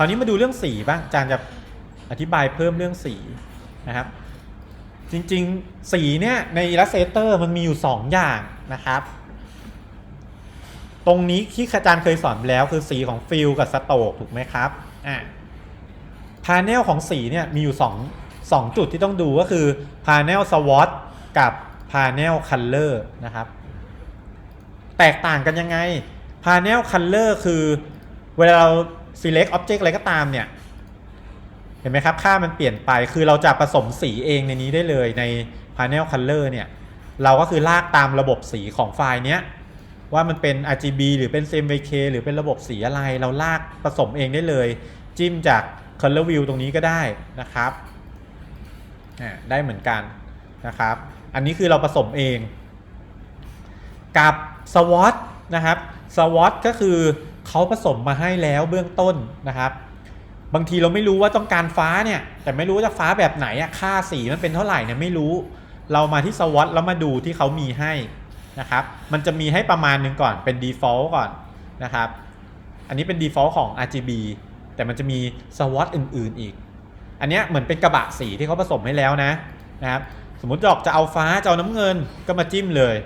คราวนี้มาดูเรื่องสีบ้างอาจารย์จะอธิบายเพิ่มเรื่องสีนะครับ จริงๆสีเนี่ยใน Illustrator มันมีอยู่ 2 อย่างนะครับ ตรงนี้ที่อาจารย์เคยสอนแล้วคือสีของฟิลกับสโตกถูกไหมครับอะพาเนลของสีเนี่ยมีอยู่2 2จุดที่ต้องดูก็คือพาเนลสวอตกับพาเนลคัลเลอร์นะครับ แตกต่างกันยังไง Panel Color คือเวลาเรา select object อะไรก็ตามเนี่ย เห็นไหมครับ ค่ามันเปลี่ยนไป คือเราจะผสมสีเองในนี้ได้เลยใน Panel Color เนี่ย เราก็คือลากตามระบบสีของไฟล์เนี้ย ว่ามันเป็น RGB หรือเป็น CMYK หรือเป็นระบบสีอะไร เราลากผสมเองได้เลย จิ้มจาก Color View ตรงนี้ก็ได้นะครับอ่ได้เหมือนกันนะครับ อันนี้คือเราผสมเอง กับ SWOT นะครับ SWOT ก็คือ เขาผสมมาให้แล้วเบื้องต้นนะครับ บางทีเราไม่รู้ว่าต้องการฟ้าเนี่ย แต่ไม่รู้ว่าจะฟ้าแบบไหนอะค่าสีมันเป็นเท่าไหร่เนี่ยไม่รู้ เรามาที่ SWOT แล้วมาดูที่เขามีให้นะครับ มันจะมีให้ประมาณหนึ่งก่อนเป็น default ก่อนนะครับ อันนี้เป็น default ของ RGB แต่มันจะมี SWOT อื่น ๆอีก อันเนี้ยเหมือนเป็นกระบะสีที่เขาผสมให้แล้วนะนะครับ สมมติดอกจะเอาฟ้าจะเอาน้ำเงินก็มาจิ้มเลย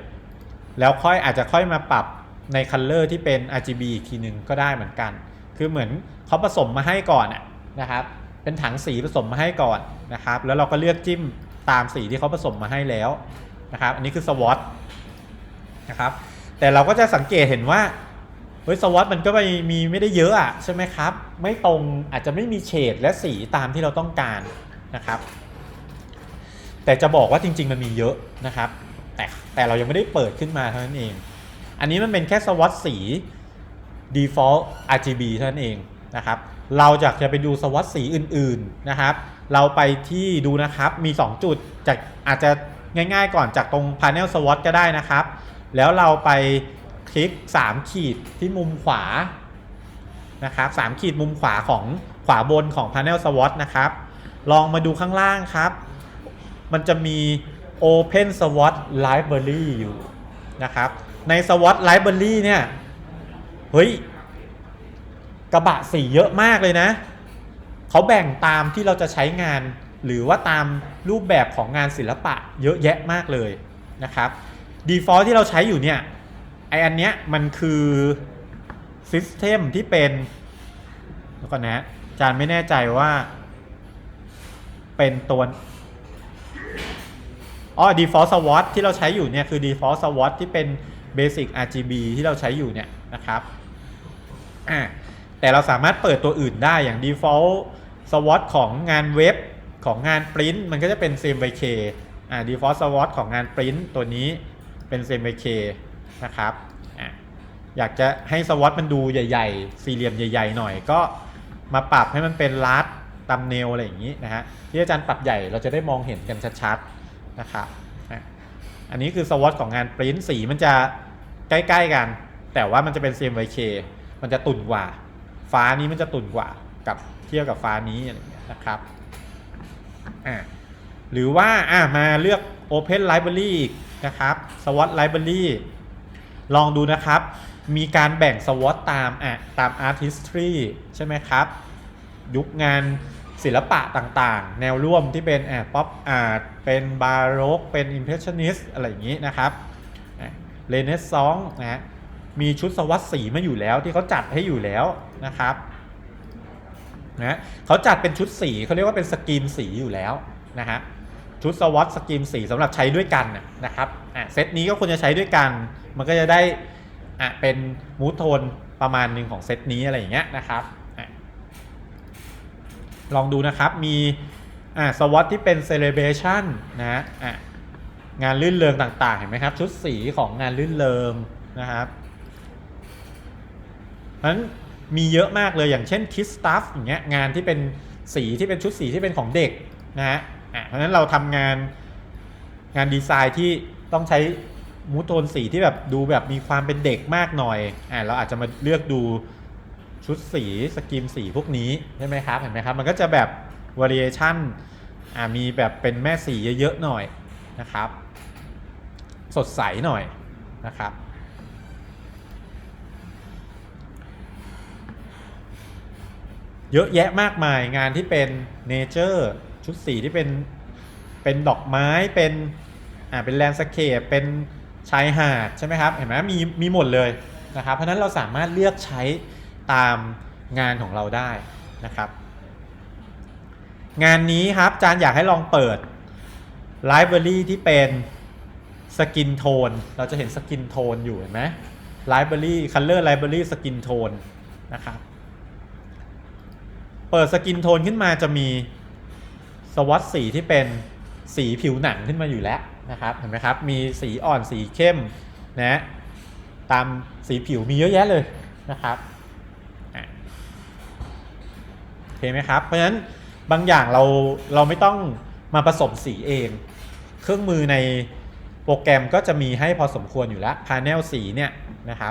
แล้วค่อยอาจจะค่อยมาปรับ ในคัลเลอร์ที่เป็น RGB อีกทีหนึ่งก็ได้เหมือนกัน คือเหมือนเขาผสมมาให้ก่อนนะครับ เป็นถังสีผสมมาให้ก่อนนะครับ แล้วเราก็เลือกจิ้มตามสีที่เขาผสมมาให้แล้วนะครับ อันนี้คือ SWOT นะครับ แต่เราก็จะสังเกตเห็นว่าเฮ้ยสวอตมันก็ไม่มีไม่ได้เยอะอะใช่ไหมครับ ไม่ตรงอาจจะไม่มีเฉดและสีตามที่เราต้องการนะครับ แต่จะบอกว่าจริง ๆ มันมีเยอะนะครับ แต่แต่เรายังไม่ได้เปิดขึ้นมาเท่านั้นเอง อันนี้มันเป็นแค่สวอตสี default RGB เท่านั้นเองนะครับ เราจะจะไปดูสวอตสีอื่นๆนะครับ เราไปที่ดูนะครับ มี 2 จุดจากอาจจะง่ายๆก่อนจากตรง panel SWOT ก็ได้นะครับ แล้วเราไปคลิก 3 ขีดที่มุมขวานะครับ3ขีดมุมขวาของขวาบนของ panel SWOT นะครับ ลองมาดูข้างล่างครับ มันจะมี Open SWOT Library อยู่นะครับ ใน SWOT Library เนี่ย เฮ้ย กระบะสีเยอะมากเลยนะ เขาแบ่งตามที่เราจะใช้งาน หรือว่าตามรูปแบบของงานศิลปะเยอะแยะมากเลยนะครับ default ที่เราใช้อยู่เนี่ย ไออันเนี้ยมันคือ system ที่เป็นแล้วก่อนนะอาจารย์ไม่แน่ใจว่า เป็นตัวอ๋อ default swat ที่เราใช้อยู่เนี่ยคือ default swat ที่เป็น basic RGB ที่เราใช้อยู่เนี่ยนะครับอ่าแต่เราสามารถเปิดตัวอื่นได้อย่าง default swat ของงานเว็บของงาน print มันก็จะเป็น CMYK อ่า default swat ของงาน print ตัวนี้เป็น CMYK นะครับอะอยากจะให้ swat มันดูใหญ่ๆ สี่เหลี่ยมใหญ่ ๆ หน่อยก็มาปรับให้มันเป็นลัดตำเนลอะไรอย่างนี้นะฮะที่อาจารย์ปรับใหญ่เราจะได้มองเห็นกันชัดๆนะครับ อันนี้คือสวอตของงานปริ้นสีมันจะใกล้ๆกัน แต่ว่ามันจะเป็น CMYK มันจะตุ่นกว่า ฟ้านี้มันจะตุ่นกว่ากับเทียบกับฟ้านี้อะไรเงี้ยนะครับอะหรือว่าอะมาเลือก Open Library อีนะครับ SWOT Library ลองดูนะครับ มีการแบ่ง SWOT ตามอะตาม Art History ใช่ไหมครับ ยุคงาน ศิลปะต่างๆ แนวร่วมที่เป็นแอบป๊อปอาร์ตเป็นบาโรกเป็นอิมเพรสชันนิสอะไรอย่างนี้นะครับเรเนซองนะฮะมีชุดสวัสดสีมาอยู่แล้วที่เขาจัดให้อยู่แล้วนะครับนะเขาจัดเป็นชุดสีเขาเรียกว่าเป็นสกรีนสีอยู่แล้วนะฮะชุดสวัสดสกรีนสีสำหรับใช้ด้วยกันนะครับอะเซตนี้ก็ควรจะใช้ด้วยกัน มันก็จะได้อะเป็นมูทโทนประมาณหนึ่งของเซตนี้อะไรอย่างเงี้ยนะครับ ลองดูนะครับ มีอ่าสวอตที่เป็น celebration นะอะงานลื่นเริงต่าง ๆ เห็นไหมครับ ชุดสีของงานลื่นเริงนะครับเพราะฉะนั้นมีเยอะมากเลยอย่างเช่น kids stuff อย่างเงี้ยงานที่เป็นสีที่เป็นชุดสีที่เป็นของเด็กนะฮะอะเพราะฉะนั้นเราทำงานงานดีไซน์ที่ต้องใช้มูทโทนสีที่แบบดูแบบมีความเป็นเด็กมากหน่อยอะเราอาจจะมาเลือกดู ชุดสีสกิมสีพวกนี้ใช่ไหมครับเห็นไหมครับมันก็จะแบบ variation มีแบบเป็นแม่สีเยอะๆหน่อยนะครับ สดใสหน่อยนะครับเยอะแยะมากมายงานที่เป็นเนเจอร์ชุดสีที่เป็นเป็นดอกไม้เป็นอ่าเป็นแลนด์สเคปเป็นชายหาดใช่ไหมครับเห็นไหมมีมีหมดเลยนะครับเพราะนั้นเราสามารถเลือกใช้ ตามงานของเราได้นะครับ งานนี้ครับอาจารย์อยากให้ลองเปิดไลบรารีที่เป็นสกินโทนเราจะเห็นสกินโทนอยู่เห็นไหมไลบรารีคัลเลอร์ไลบรารีสกินโทนนะครับ เปิดสกินโทนขึ้นมาจะมีสวอตสีที่เป็นสีผิวหนังขึ้นมาอยู่แล้วนะครับเห็นไหมครับ มีสีอ่อนสีเข้มนะตามสีผิวมีเยอะแยะเลยนะครับอะโอ เคไหมครับ เพราะฉะนั้นบางอย่างเราเราไม่ต้องมาผสมสีเอง เครื่องมือในโปรแกรมก็จะมีให้พอสมควรอยู่แล้วพาเนลสีเนี่ยนะครับ